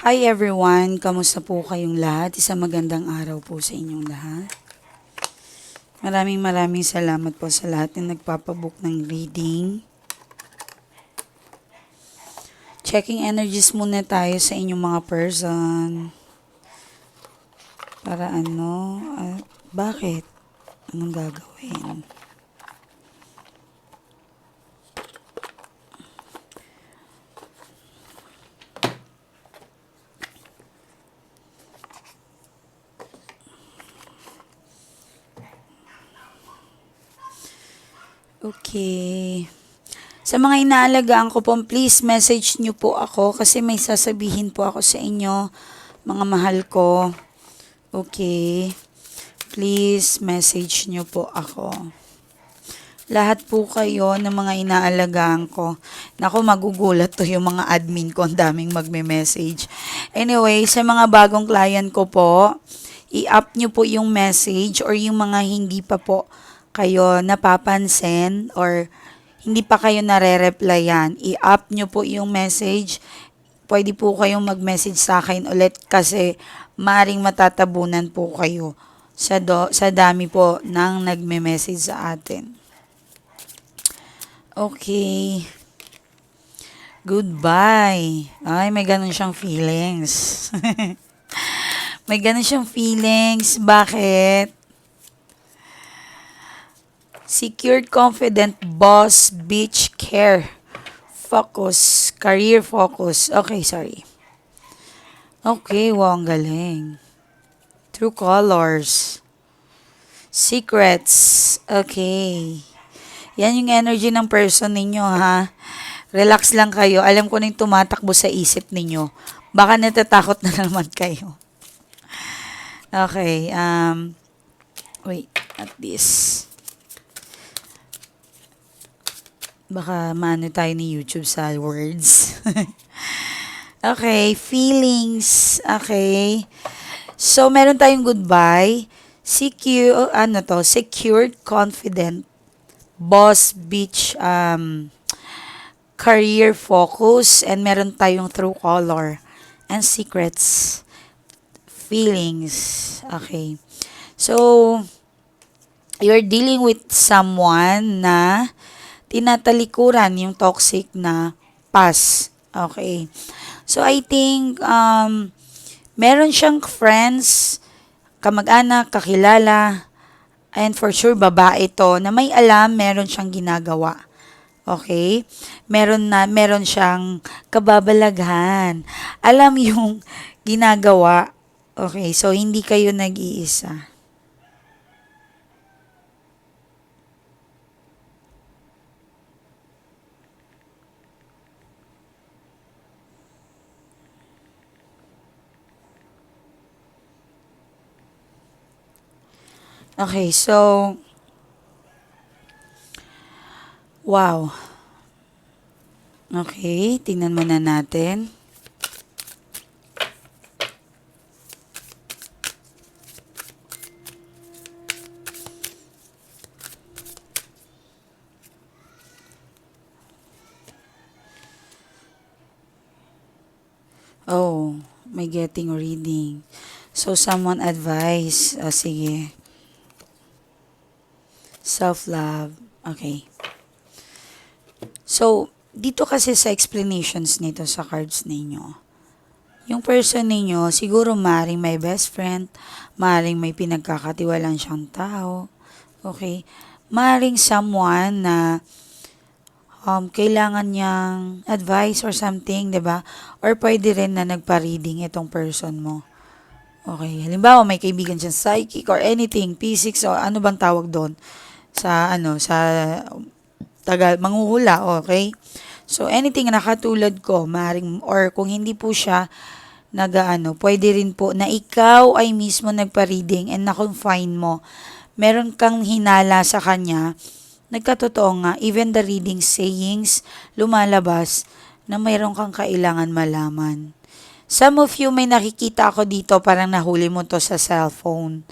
Hi everyone! Kamusta po kayong lahat? Isang magandang araw po sa inyong lahat. Maraming maraming salamat po sa lahat na nagpapabook ng reading. Checking energies muna tayo sa inyong mga person. Para ano? ah, bakit? Anong gagawin? Okay. Sa mga inaalagaan ko po, please message nyo po ako kasi may sasabihin po ako sa inyo, mga mahal ko. Okay. Please message nyo po ako. Lahat po kayo ng mga inaalagaan ko. Naku, magugulat to yung mga admin ko. Ang daming magme-message. Anyway, sa mga bagong client ko po, i-up nyo po yung message or yung mga hindi pa po kayo napapansin or hindi pa kayo nare-replyan, i-up nyo po yung message. Pwede po kayong mag-message sa akin ulit kasi maring matatabunan po kayo sa, do, sa dami po ng nagme-message sa atin. Okay. Goodbye. Ay, may ganun siyang feelings. may ganun siyang feelings. Bakit? Secured, confident, boss, beach, care, focus, career focus. Okay, sorry. Okay, wow, ang galing. True colors. Secrets. Okay. Yan yung energy ng person ninyo, ha? Relax lang kayo. Alam ko na yung tumatakbo sa isip ninyo. Baka natatakot na naman kayo. Okay, um, wait, at this. Baka maano tayo ni YouTube sa words. okay, feelings. Okay. So, meron tayong goodbye. Secure, ano to, secured, confident, boss, beach, um, career focus, and meron tayong true color, and secrets, feelings. Okay. So, you're dealing with someone na tinatalikuran yung toxic na past. Okay. So, I think, um, meron siyang friends, kamag-anak, kakilala, and for sure, babae to, na may alam, meron siyang ginagawa. Okay? Meron na, meron siyang kababalaghan. Alam yung ginagawa. Okay, so hindi kayo nag-iisa. Okay, so wow. Okay, tingnan muna natin. Oh, may getting reading. So, someone advice. Ah, sige. Self-love. Okay. So, dito kasi sa explanations nito sa cards ninyo, yung person ninyo, siguro maring may best friend, maring may pinagkakatiwalan siyang tao, okay? Maring someone na um, kailangan niyang advice or something, 'di ba? Or pwede rin na nagpa-reading itong person mo. Okay, halimbawa may kaibigan siyang psychic or anything, P6 o ano bang tawag doon sa ano sa tagal manghuhula, okay? So anything na katulad ko, maring or kung hindi po siya nagaano, pwede rin po na ikaw ay mismo nagpa-reading and na-confine mo. Meron kang hinala sa kanya, nagkatotoo nga, even the reading sayings, lumalabas na mayroon kang kailangan malaman. Some of you may nakikita ako dito parang nahuli mo to sa cellphone,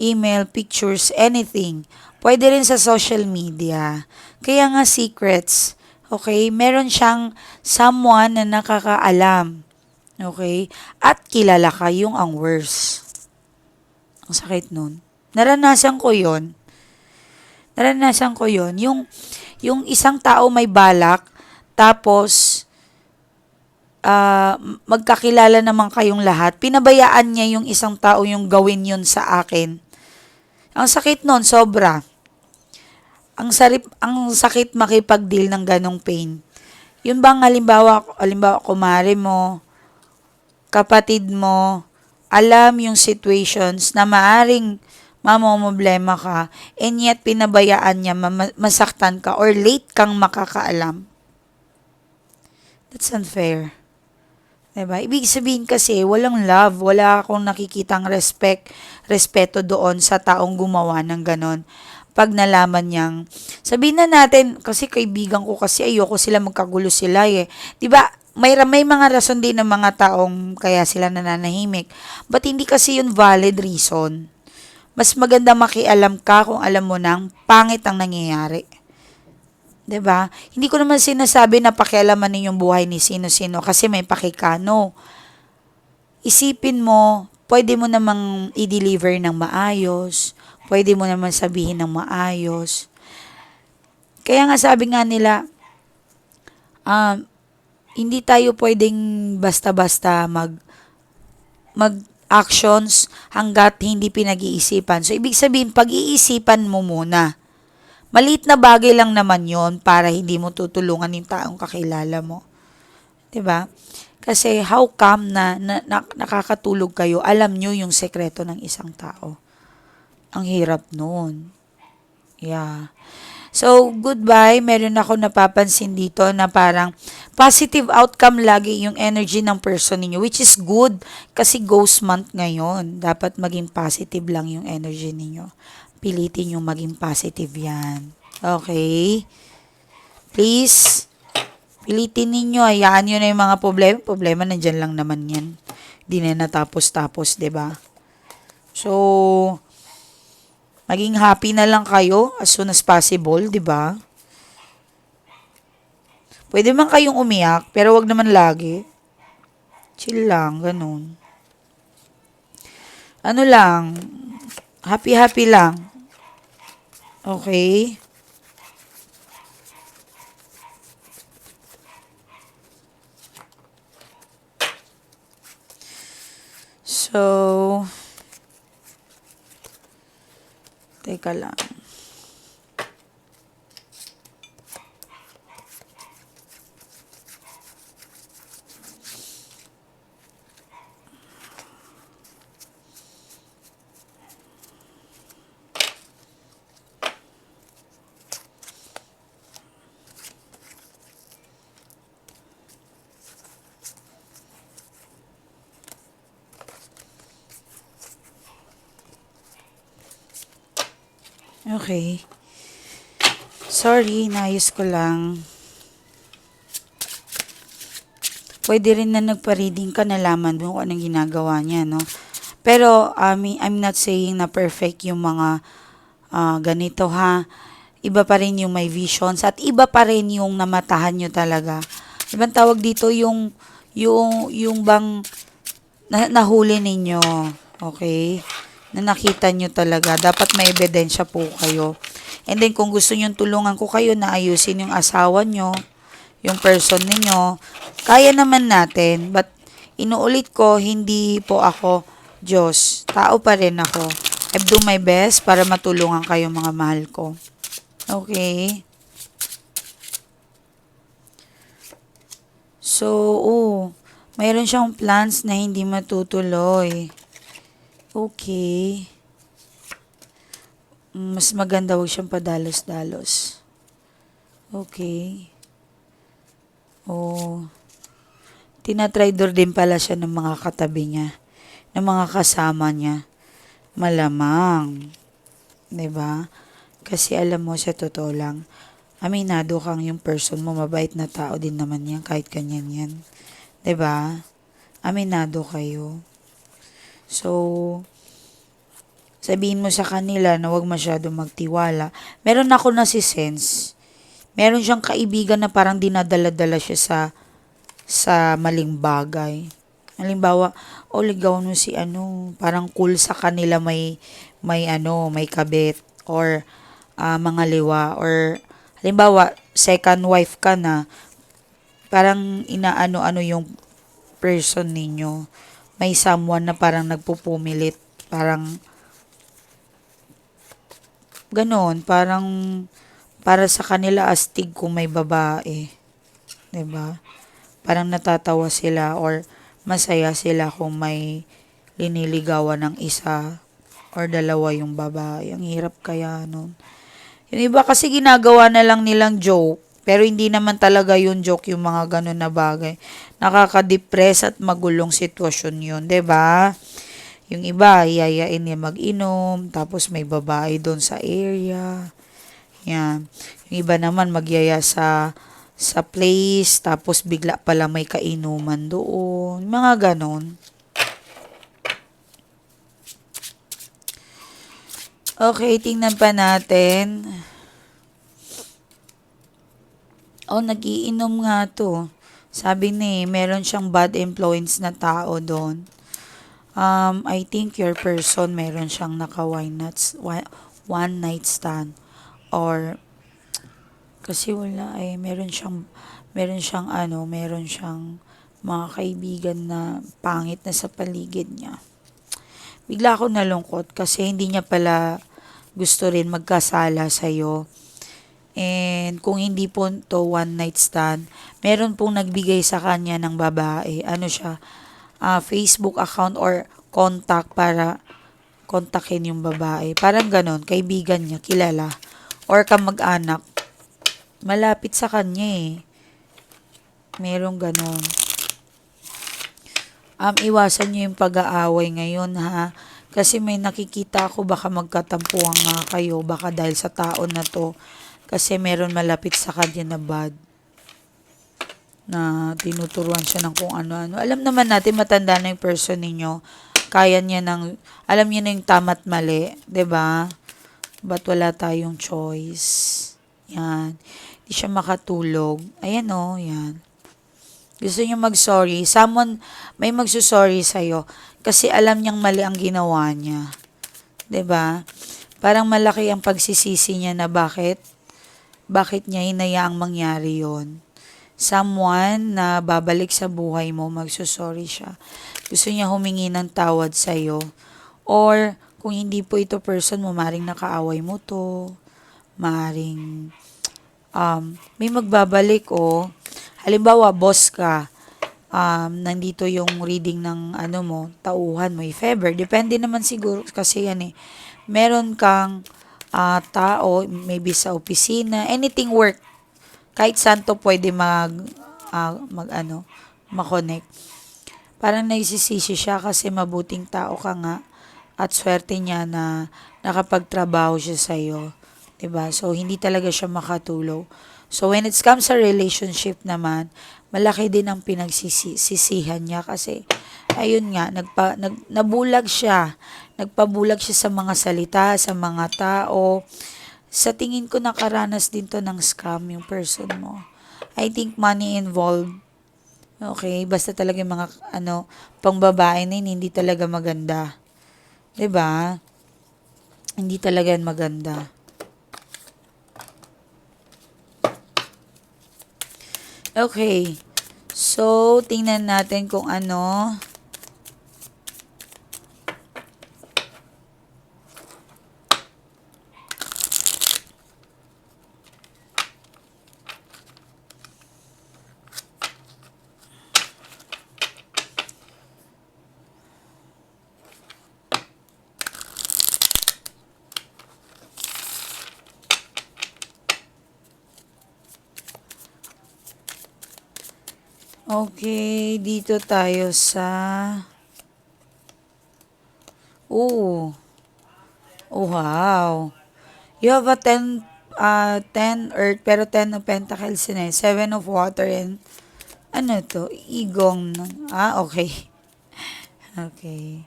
email, pictures, anything. Pwede rin sa social media. Kaya nga secrets, okay? Meron siyang someone na nakakaalam. Okay? At kilala ka yung ang worst. Ang sakit nun. Naranasan ko yon Naranasan ko yon Yung, yung isang tao may balak, tapos, ah, magkakilala naman kayong lahat, pinabayaan niya yung isang tao yung gawin yun sa akin. Ang sakit nun, sobra. Ang sarip, ang sakit makipag-deal ng ganong pain. Yun bang halimbawa, halimbawa kumare mo, kapatid mo, alam yung situations na maaring mamomblema ka, and yet pinabayaan niya, ma- masaktan ka, or late kang makakaalam. That's unfair. Diba? Ibig sabihin kasi, walang love, wala akong nakikitang respect, respeto doon sa taong gumawa ng ganon. Pag nalaman niyang, sabihin na natin, kasi kaibigan ko kasi ayoko sila magkagulo sila eh. ba? May, may mga rason din ng mga taong kaya sila nananahimik. But hindi kasi yun valid reason. Mas maganda makialam ka kung alam mo nang pangit ang nangyayari. 'Di ba? Hindi ko naman sinasabi na pakialaman ninyong buhay ni sino-sino kasi may pakikano. Isipin mo, pwede mo namang i-deliver ng maayos, pwede mo naman sabihin ng maayos. Kaya nga sabi nga nila, um, hindi tayo pwedeng basta-basta mag mag actions hanggat hindi pinag-iisipan. So, ibig sabihin, pag-iisipan mo muna. Maliit na bagay lang naman yon para hindi mo tutulungan yung taong kakilala mo. 'Di ba? Kasi how come na, na, na nakakatulog kayo, alam nyo yung sekreto ng isang tao. Ang hirap noon. Yeah. So, goodbye. Meron ako napapansin dito na parang positive outcome lagi yung energy ng person ninyo, which is good kasi ghost month ngayon. Dapat maging positive lang yung energy ninyo pilitin yung maging positive yan. Okay? Please, pilitin ninyo, hayaan nyo na yung mga problema. Problema, nandyan lang naman yan. Hindi na natapos-tapos, ba diba? So, maging happy na lang kayo as soon as possible, ba? Pwede man kayong umiyak, pero wag naman lagi. Chill lang, ganun. Ano lang, happy-happy lang. Okay. So, teka lang. Okay. Sorry, naayos ko lang. Pwede rin na nagpa-reading ka, nalaman mo kung anong ginagawa niya, no? Pero, um, I'm not saying na perfect yung mga uh, ganito, ha? Iba pa rin yung may visions at iba pa rin yung namatahan nyo talaga. Ibang tawag dito yung, yung, yung bang na, nahuli ninyo. Okay? Na nakita nyo talaga. Dapat may ebidensya po kayo. And then, kung gusto nyo tulungan ko kayo na ayusin yung asawa nyo, yung person ninyo, kaya naman natin. But, inuulit ko, hindi po ako Diyos. Tao pa rin ako. I do my best para matulungan kayo mga mahal ko. Okay? So, oh, mayroon siyang plans na hindi matutuloy. Okay. Mas maganda wag siyang padalos-dalos. Okay. Oh. Tinatraidor din pala siya ng mga katabi niya. Ng mga kasama niya. Malamang. ba? Diba? Kasi alam mo sa totoo lang, aminado kang yung person mo, mabait na tao din naman yan, kahit kanyan yan. ba? Diba? Aminado kayo. So, sabihin mo sa kanila na huwag masyado magtiwala. Meron ako na si sense. Meron siyang kaibigan na parang dinadala-dala siya sa sa maling bagay. Halimbawa, o ligaw mo si ano, parang cool sa kanila may may ano, may kabit or ah, mga liwa or halimbawa, second wife ka na, parang inaano-ano yung person ninyo. May someone na parang nagpupumilit, parang ganon, parang para sa kanila astig kung may babae. ba? Parang natatawa sila or masaya sila kung may liniligawan ng isa or dalawa yung babae. Ang hirap kaya nun. Yung iba kasi ginagawa na lang nilang joke, pero hindi naman talaga yung joke yung mga ganun na bagay. Nakaka-depress at magulong sitwasyon yun, ba? Yung iba, iyayain niya mag-inom, tapos may babae doon sa area. Yan. Yung iba naman magyaya sa sa place, tapos bigla pala may kainuman doon. Mga ganon. Okay, tingnan pa natin. Oh, nagiinom nga to. Sabi ni, meron siyang bad influence na tao doon. Um, I think your person meron siyang naka one night, one night stand or kasi wala eh meron siyang meron siyang ano meron siyang mga kaibigan na pangit na sa paligid niya bigla ako nalungkot kasi hindi niya pala gusto rin magkasala sa iyo and kung hindi po to one night stand meron pong nagbigay sa kanya ng babae ano siya ah, Facebook account or contact para kontakin yung babae parang ganon kaibigan niya kilala or kamag-anak malapit sa kanya eh. Merong ganon. Um, iwasan nyo yung pag-aaway ngayon ha. Kasi may nakikita ako baka magkatampuhan nga kayo. Baka dahil sa taon na to. Kasi meron malapit sa kanya na bad. Na tinuturuan siya ng kung ano-ano. Alam naman natin matanda na yung person ninyo. Kaya niya ng, alam niya na yung tama't mali. ba? Ba't wala tayong choice? Yan. Hindi siya makatulog. Ayan o, oh, yan. Gusto niya mag-sorry. Someone, may magsusorry sa'yo. Kasi alam niyang mali ang ginawa niya. ba? Parang malaki ang pagsisisi niya na bakit bakit niya hinayaang mangyari yon someone na babalik sa buhay mo, magsusorry siya. Gusto niya humingi ng tawad sa'yo. Or, kung hindi po ito person mo, maring nakaaway mo to, maring um, may magbabalik o, halimbawa, boss ka, um, nandito yung reading ng ano mo, tauhan mo, if ever, depende naman siguro kasi yan eh, meron kang uh, tao, maybe sa opisina, anything work, kahit saan to pwede mag, uh, mag ano, makonect. Parang naisisisi siya kasi mabuting tao ka nga at swerte niya na nakapagtrabaho siya sa'yo. 'di ba? So hindi talaga siya makatulog. So when it comes sa relationship naman, malaki din ang pinagsisihan niya kasi ayun nga nagpa nag, nabulag siya. Nagpabulag siya sa mga salita, sa mga tao. Sa tingin ko nakaranas din to ng scam yung person mo. I think money involved. Okay, basta talaga yung mga ano, pangbabae na yun, hindi talaga maganda. 'Di ba? Hindi talaga maganda. Okay. So, tingnan natin kung ano. Okay, dito tayo sa... Oh. Oh, wow. You have a 10, uh, 10 earth, pero 10 of pentacles na eh. 7 of water and ano to? Igong. Ah, okay. Okay.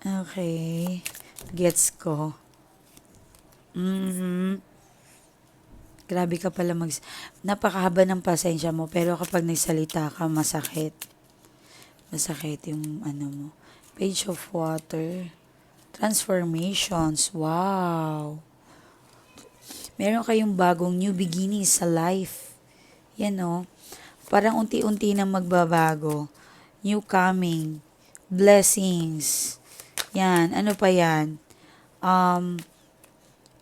Okay. Gets ko. Mm-hmm. Grabe ka pala mag... Napakahaba ng pasensya mo, pero kapag nagsalita ka, masakit. Masakit yung ano mo. Page of Water. Transformations. Wow. Meron kayong bagong new beginning sa life. Yan o. Parang unti-unti na magbabago. New coming. Blessings. Yan. Ano pa yan? Um,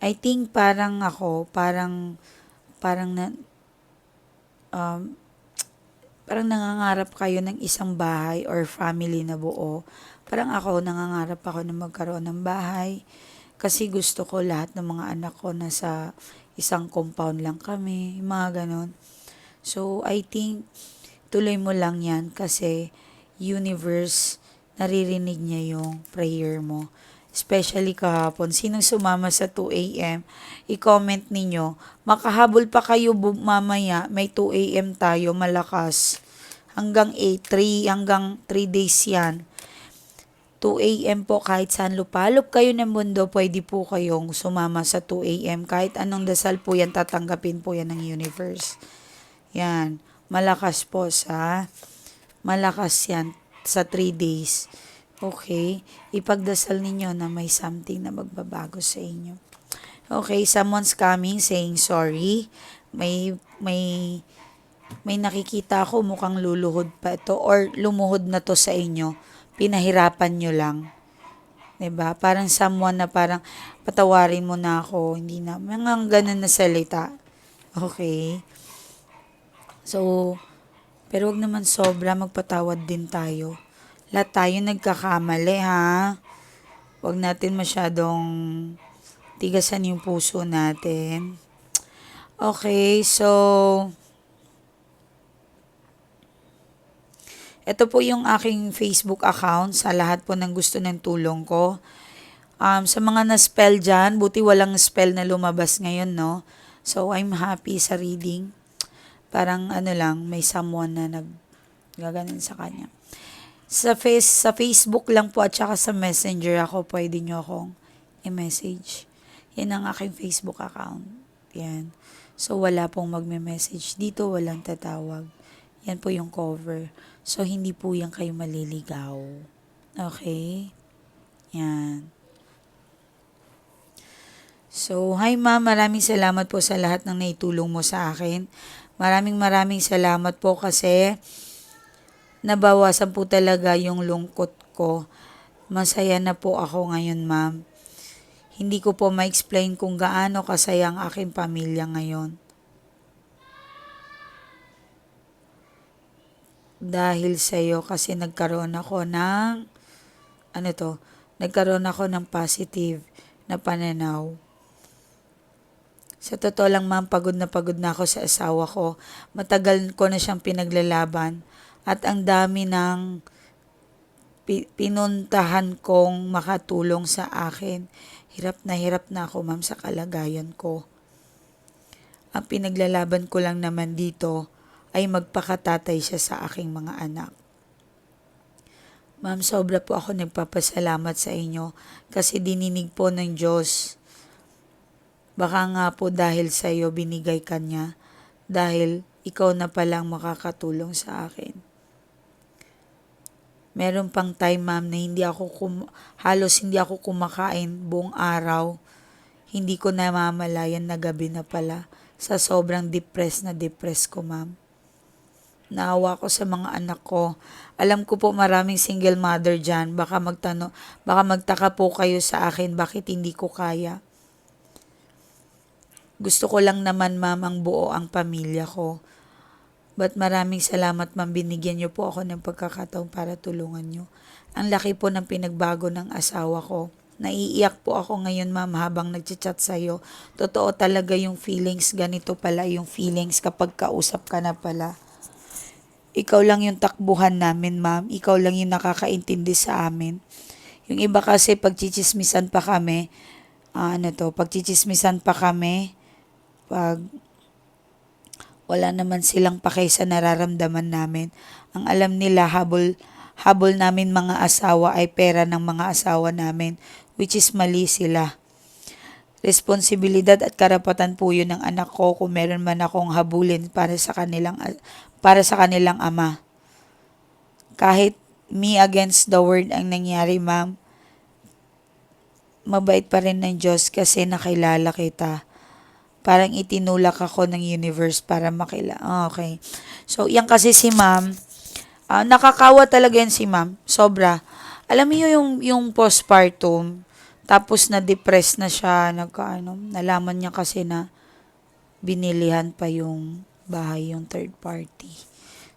I think parang ako, parang, parang na, um, parang nangangarap kayo ng isang bahay or family na buo. Parang ako, nangangarap ako na magkaroon ng bahay. Kasi gusto ko lahat ng mga anak ko nasa isang compound lang kami, mga ganon. So, I think, tuloy mo lang yan kasi universe, naririnig niya yung prayer mo. Especially kahapon, sinong sumama sa 2 a.m., i-comment ninyo, makahabol pa kayo mamaya, may 2 a.m. tayo, malakas. Hanggang 8, 3, hanggang 3 days yan. 2 a.m. po kahit saan lupalop kayo ng mundo, pwede po kayong sumama sa 2 a.m. Kahit anong dasal po yan, tatanggapin po yan ng universe. Yan. Malakas po sa, malakas yan sa 3 days. Okay? Ipagdasal ninyo na may something na magbabago sa inyo. Okay, someone's coming saying sorry. May, may, may nakikita ako mukhang luluhod pa ito or lumuhod na to sa inyo pinahirapan nyo lang. 'Di ba Parang someone na parang patawarin mo na ako, hindi na, mga ganun na salita. Okay? So, pero wag naman sobra, magpatawad din tayo. Lahat tayo nagkakamali, ha? Wag natin masyadong tigasan yung puso natin. Okay, so, Ito po yung aking Facebook account sa lahat po ng gusto ng tulong ko. Um, sa mga na-spell dyan, buti walang spell na lumabas ngayon, no? So, I'm happy sa reading. Parang ano lang, may someone na nag gaganon sa kanya. Sa, face, sa Facebook lang po at saka sa messenger ako, pwede nyo akong i-message. Yan ang aking Facebook account. Yan. So, wala pong magme-message dito, walang tatawag. Yan po yung cover. So, hindi po yan kayo maliligaw. Okay? Yan. So, hi ma'am, maraming salamat po sa lahat ng naitulong mo sa akin. Maraming maraming salamat po kasi nabawasan po talaga yung lungkot ko. Masaya na po ako ngayon, ma'am. Hindi ko po ma-explain kung gaano kasaya ang aking pamilya ngayon. dahil sa iyo kasi nagkaroon ako ng ano to, nagkaroon ako ng positive na pananaw. Sa totoo lang ma'am, pagod na pagod na ako sa asawa ko. Matagal ko na siyang pinaglalaban at ang dami ng pi- pinuntahan kong makatulong sa akin. Hirap na hirap na ako ma'am sa kalagayan ko. Ang pinaglalaban ko lang naman dito ay magpakatatay siya sa aking mga anak. Ma'am, sobra po ako nagpapasalamat sa inyo kasi dininig po ng Diyos. Baka nga po dahil sa iyo binigay ka niya dahil ikaw na palang makakatulong sa akin. Meron pang time, ma'am, na hindi ako kum- halos hindi ako kumakain buong araw. Hindi ko namamalayan na gabi na pala sa sobrang depressed na depressed ko, ma'am. Naawa ko sa mga anak ko. Alam ko po maraming single mother dyan. Baka, magtano, baka magtaka po kayo sa akin bakit hindi ko kaya. Gusto ko lang naman ma'am ang buo ang pamilya ko. But maraming salamat ma'am binigyan niyo po ako ng pagkakataon para tulungan niyo. Ang laki po ng pinagbago ng asawa ko. Naiiyak po ako ngayon ma'am habang nagchat sa'yo. Totoo talaga yung feelings. Ganito pala yung feelings kapag kausap ka na pala. Ikaw lang yung takbuhan namin, ma'am. Ikaw lang yung nakakaintindi sa amin. Yung iba kasi pagchichismisan pa kami, ah, ano to, pagchichismisan pa kami, pag wala naman silang pakay sa nararamdaman namin. Ang alam nila, habol, habol namin mga asawa ay pera ng mga asawa namin, which is mali sila. Responsibilidad at karapatan po yun ng anak ko kung meron man akong habulin para sa kanilang para sa kanilang ama. Kahit me against the word ang nangyari, ma'am. Mabait pa rin ng Diyos kasi nakilala kita. Parang itinulak ako ng universe para makila. Ah, Okay. So, yan kasi si ma'am. Ah, nakakawa talaga yan si ma'am. Sobra. Alam niyo yung, yung postpartum. Tapos na-depress na siya. Nagkaano, nalaman niya kasi na binilihan pa yung bahay, yung third party.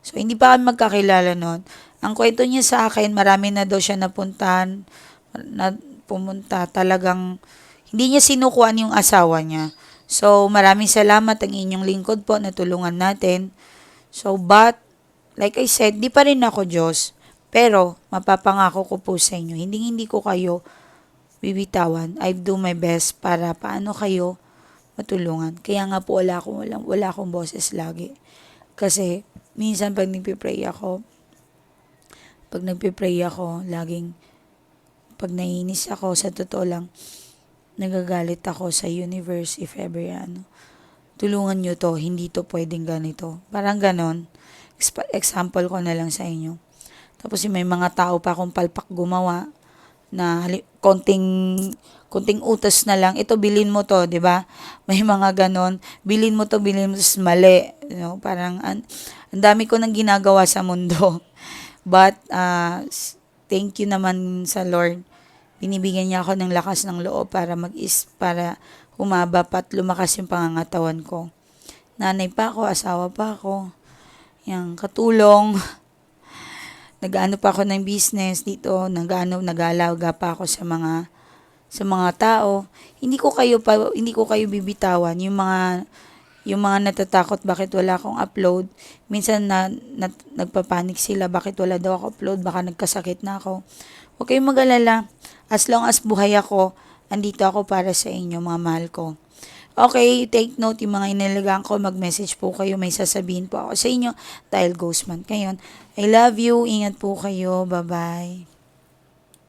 So, hindi pa kami magkakilala noon. Ang kwento niya sa akin, marami na daw siya napuntahan, na pumunta, talagang hindi niya sinukuan yung asawa niya. So, maraming salamat ang inyong lingkod po na tulungan natin. So, but, like I said, di pa rin ako Diyos. Pero, mapapangako ko po sa inyo, hindi hindi ko kayo bibitawan. I do my best para paano kayo matulungan. Kaya nga po wala akong, wala, wala akong boses lagi. Kasi, minsan pag nagpipray ako, pag nagpipray ako, laging, pag naiinis ako, sa totoo lang, nagagalit ako sa universe if ever ano. Tulungan nyo to, hindi to pwedeng ganito. Parang ganon. Expa- example ko na lang sa inyo. Tapos may mga tao pa akong palpak gumawa na konting konting utos na lang, ito bilin mo to, 'di ba? May mga ganon, bilin mo to, bilin mo mali, you know, parang an, ang dami ko nang ginagawa sa mundo. But uh, thank you naman sa Lord. Binibigyan niya ako ng lakas ng loob para mag-is para humaba pa at lumakas yung pangangatawan ko. Nanay pa ako, asawa pa ako. Yang katulong. Nag-ano pa ako ng business dito, nag-ano, nag-alaga pa ako sa mga sa mga tao. Hindi ko kayo pa hindi ko kayo bibitawan yung mga yung mga natatakot bakit wala akong upload. Minsan na, na nagpapanik sila bakit wala daw ako upload, baka nagkasakit na ako. Huwag kayong mag-alala. As long as buhay ako, andito ako para sa inyo, mga mahal ko. Okay, take note yung mga inalagaan ko. Mag-message po kayo. May sasabihin po ako sa inyo dahil ghost month ngayon. I love you. Ingat po kayo. Bye-bye.